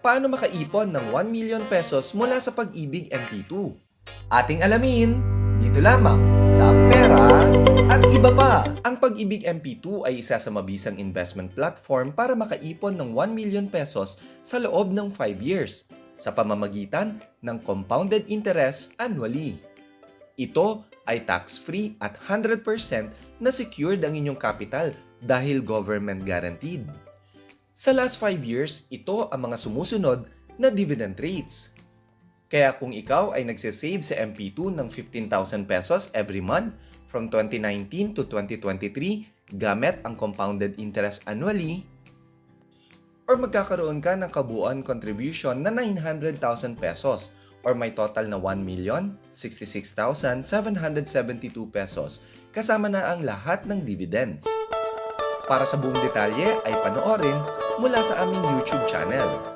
paano makaipon ng 1 million pesos mula sa Pag-ibig MP2. Ating alamin dito lamang sa Pera at Iba Pa. Ang Pag-ibig MP2 ay isa sa mabisang investment platform para makaipon ng 1 million pesos sa loob ng 5 years sa pamamagitan ng compounded interest annually. Ito ay tax-free at 100% na secured ang inyong capital dahil government guaranteed. Sa last 5 years, ito ang mga sumusunod na dividend rates. Kaya kung ikaw ay nagsisave sa MP2 ng 15,000 pesos every month from 2019 to 2023 gamit ang compounded interest annually, or magkakaroon ka ng kabuuan contribution na 900,000 pesos or may total na 1,066,772 pesos kasama na ang lahat ng dividends. Para sa buong detalye ay panoorin mula sa aming YouTube channel.